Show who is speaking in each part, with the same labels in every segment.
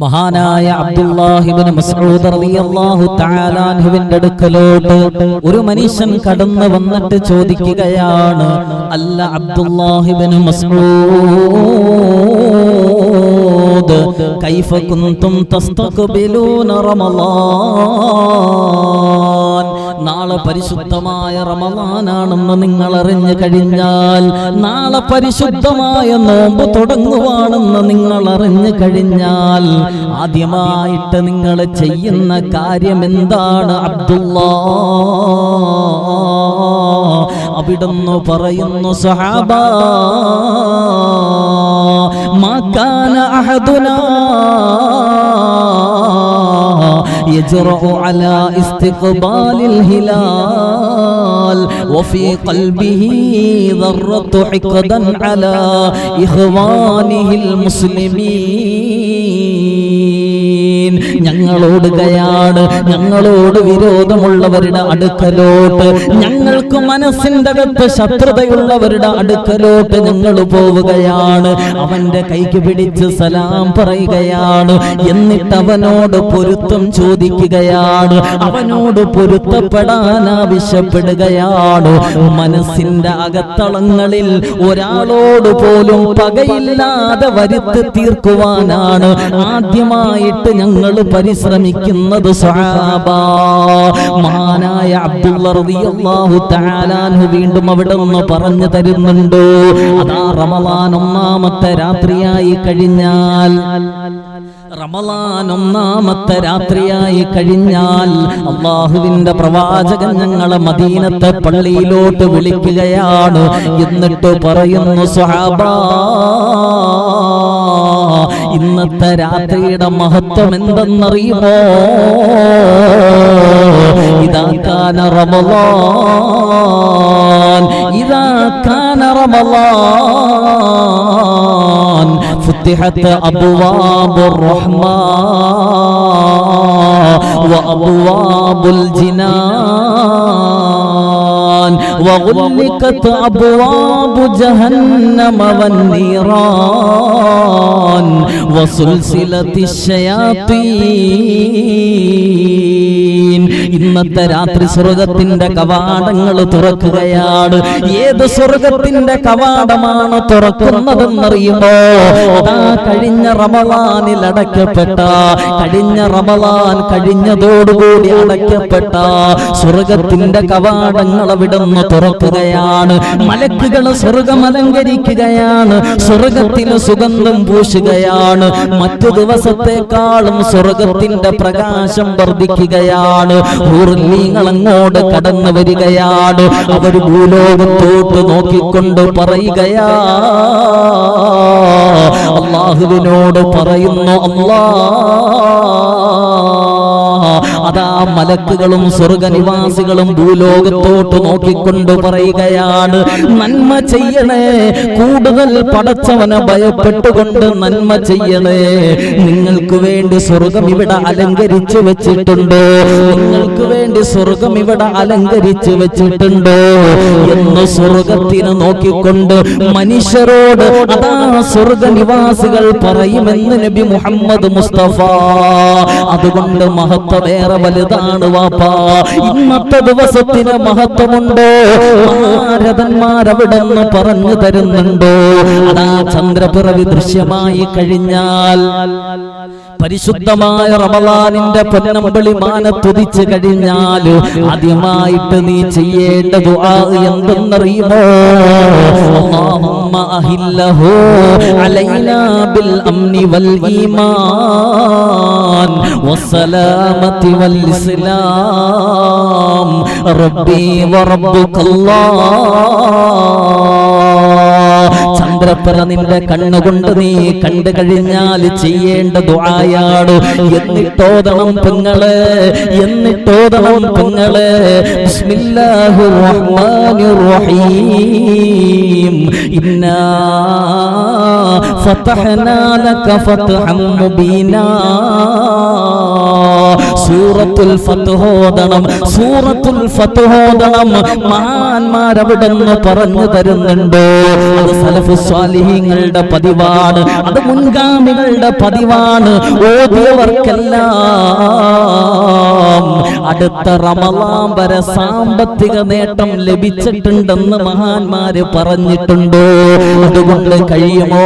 Speaker 1: മഹാനായ അബ്ദുല്ലാഹിബ്നു മസ്ഊദ് റളിയല്ലാഹു തആല അൻഹുവിന്റെ അടുക്കലോട്ട് ഒരു മനുഷ്യൻ കടന്നു വന്നിട്ട് ചോദിക്കുകയാണ് അല്ല അബ്ദുല്ലാഹിബിന് മസ്ഊദ് കൈഫ കുന്തും തസ്തഖ്ബിലൂന റമളാൻ? നാളെ പരിശുദ്ധമായ റമദാനാണെന്ന് നിങ്ങൾ അറിഞ്ഞു കഴിഞ്ഞാൽ നാളെ പരിശുദ്ധമായ നോമ്പ് തുടങ്ങുവാണെന്ന് നിങ്ങൾ അറിഞ്ഞു കഴിഞ്ഞാൽ ആദ്യമായിട്ട് നിങ്ങൾ ചെയ്യുന്ന കാര്യം എന്താണ്? അബ്ദുള്ള അവിടുന്ന് പറയുന്നു സഹാബ മാക്കാന അഹദുനാ يجرأ على استقبال الهلال. وفي قلبه ذرة حقدا على إخوانه المسلمين. ഞങ്ങളോടുകയാണ് ഞങ്ങളോട് വിരോധമുള്ളവരുടെ അടുക്കലോട്ട്. ഞങ്ങൾക്ക് മനസ്സിന്റെ അകത്ത് ശത്രുതയുള്ളവരുടെ അടുക്കലോട്ട് ഞങ്ങൾ പോവുകയാണ്. അവന്റെ കൈക്ക് പിടിച്ച് സലാം പറയുകയാണ്. എന്നിട്ട് അവനോട് പൊരുത്തം ചോദിക്കുകയാണ്. അവനോട് പൊരുത്തപ്പെടാൻ ആവശ്യപ്പെടുകയാണ്. മനസ്സിന്റെ അകത്തളങ്ങളിൽ ഒരാളോട് പോലും പകയില്ലാതെ വരുത്തി തീർക്കുവാനാണ് ആദ്യമായിട്ട് ഞങ്ങൾ പരിശ്രമിക്കുന്നത് സ്വഹാബ. മാനായ അബ്ദുള്ള റളിയല്ലാഹു തആല അൻഹു വീണ്ടും അവിടെ നിന്ന് പറഞ്ഞു തരുന്നുണ്ട്. അതാ റമലാൻ ഒന്നാമത്തെ രാത്രിയായി കഴിഞ്ഞാൽ. റമളാൻ ഒന്നാമത്തെ രാത്രിയായി കഴിഞ്ഞാൽ അള്ളാഹുവിന്റെ പ്രവാചകൻ ഞങ്ങളെ മദീനത്തെ പള്ളിയിലോട്ട് വിളിക്കുകയാണ്. എന്നിട്ട് പറയുന്നു സ്വഹാബാ ഇന്നത്തെ രാത്രിയുടെ മഹത്വം എന്തെന്നറിയുമോ ഇതാക്കാന റമളാൻ ഇതാക്കാന റമളാൻ فتحت أبواب الرحمن وأبواب الجنان وغلقت أبواب جهنم والنيران وسلسلة الشياطين ഇന്നത്തെ രാത്രി സ്വർഗത്തിന്റെ കവാടങ്ങൾ തുറക്കുകയാണ് ഏത് സ്വർഗത്തിന്റെ കവാടമാണ് തുറക്കുന്നതെന്നറിയുമോ അതാ കഴിഞ്ഞ റമളാനിൽ അടയ്ക്കപ്പെട്ട കഴിഞ്ഞ റമളാൻ കഴിഞ്ഞതോടുകൂടി അടയ്ക്കപ്പെട്ട സ്വർഗത്തിന്റെ കവാടങ്ങൾ അവിടുന്ന് തുറക്കുകയാണ് മലക്കുകൾ സ്വർഗം അലങ്കരിക്കുകയാണ് സ്വർഗത്തിന് സുഗന്ധം പൂശുകയാണ് മറ്റു ദിവസത്തെക്കാളും സ്വർഗത്തിന്റെ പ്രകാശം വർദ്ധിക്കുകയാണ്. ഊർലീങ്ങൾ അങ്ങോട്ട് കടന്നു വരികയാണ്. അവർ ഭൂലോകത്തോട്ട് നോക്കിക്കൊണ്ട് പറയുകയാ അള്ളാഹുവിനോട് പറയുന്നു അള്ളാ അതാ മലക്കുകളും സ്വർഗനിവാസികളും ഭൂലോകത്തോട്ട് നോക്കിക്കൊണ്ട് പറയുകയാണ് നന്മ ചെയ്യണേ കൂടുതൽ പടച്ചവനെ ഭയപ്പെട്ടുകൊണ്ട് നന്മ ചെയ്യണേ. നിങ്ങൾക്ക് വേണ്ടി സ്വർഗം ഇവിടെ അലങ്കരിച്ചു വെച്ചിട്ടുണ്ട്? നിങ്ങൾക്ക് വേണ്ടി സ്വർഗം ഇവിടെ അലങ്കരിച്ചു വെച്ചിട്ടുണ്ട്? എന്ന് സ്വർഗത്തിന് നോക്കിക്കൊണ്ട് മനുഷ്യരോട് അതാ സ്വർഗനിവാസികൾ പറയുമെന്ന് നബി മുഹമ്മദ് മുസ്തഫ. അതുകൊണ്ട് മഹത്വമേറെ വലുതാണ് വാപ്പാ. ഇന്നത്തെ ദിവസത്തിന് മഹത്വമുണ്ടോ? മഹാരഥന്മാരവിടെ നിന്ന് പറഞ്ഞു തരുന്നുണ്ടോ? അതാ ചന്ദ്രപിറവി ദൃശ്യമായി കഴിഞ്ഞാൽ പരിശുദ്ധമായ റമലാനിന്റെ പൊന്നമ്പളി മാനത്തുതിച്ചു കഴിഞ്ഞാൽ ആദ്യമായിട്ട് നീ ചെയ്യേണ്ട ദുആ എന്തെന്നറിയുമോ اللهم أهله علينا بالأمن والإيمان والسلامة والإسلام ربي وربك الله ചന്ദ്രപ്പറ നിന്റെ കണ്ണുകൊണ്ട് നീ കണ്ടു കഴിഞ്ഞാൽ ചെയ്യേണ്ട ആയാട് എന്നിട്ടോതണം പെങ്ങൾ എന്നിട്ടോതണം പെങ്ങൾ. ബിസ്മില്ലാഹിർ റഹ്മാനിർ റഹീം ഇന്നാ ഫതഹ്നാ ലക ഫത്ഹൻ മുബീനാ സൂറത്തുൽ ഫതുഹോദണം സൂറത്തുൽ സൂറത്തുൽ ഫത്ഹ് ഓതണം മഹാന്മാരവിടെന്ന് പറഞ്ഞു തരുന്നുണ്ട്. അത് സലഫു സ്വാലിഹീങ്ങളുടെ പതിവാണ് അത് മുൻഗാമികളുടെ പതിവാണ്. ഓതിയവർക്കെല്ലാം അടുത്ത റമലാം വരെ സാമ്പത്തിക നേട്ടം ലഭിച്ചിട്ടുണ്ടെന്ന് മഹാന്മാര് പറഞ്ഞിട്ടുണ്ടോ. അതുകൊണ്ട് കഴിയുമോ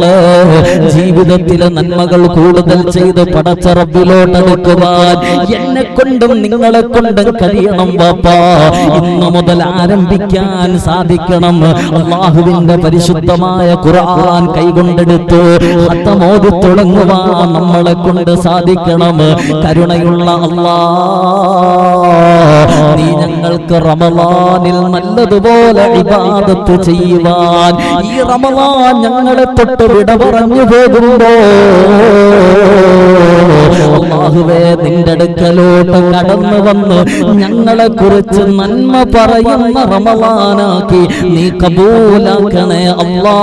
Speaker 1: പെങ്ങൾ ജീവിതത്തിലെ നന്മകൾ കൂടുതൽ ചെയ്ത് പടച്ചറബിലോട്ട് അടുക്കുവാൻ എന്നെ കൊണ്ടും നിങ്ങളെ കൊണ്ടും കഴിയണം പാപ്പാ ഇന്ന് മുതൽ ആരംഭിക്കാൻ സാധിക്കണം. അള്ളാഹുവിന്റെ പരിശുദ്ധമായ ഖുർആൻ കൈകൊണ്ടെടുത്ത് ഹത്തമോതി തുടങ്ങുവാൻ നമ്മളെ കൊണ്ട് സാധിക്കണം. കരുണയുള്ള അള്ളാ. ഞങ്ങൾക്ക് റമലാനിൽ നല്ലതുപോലെ ഇബാദത്ത് ചെയ്യുവാൻ ഈ റമലാൻ ഞങ്ങളെ തൊട്ട് വിട പറഞ്ഞു പോകുമ്പോ അള്ളാഹുവേ നിന്റെ അടുക്കലോട്ട് കടന്നു വന്ന് ഞങ്ങളെ കുറിച്ച് നന്മ പറയുന്ന റമലാനാക്കി നീ കബൂലാക്കണേ അല്ലാ.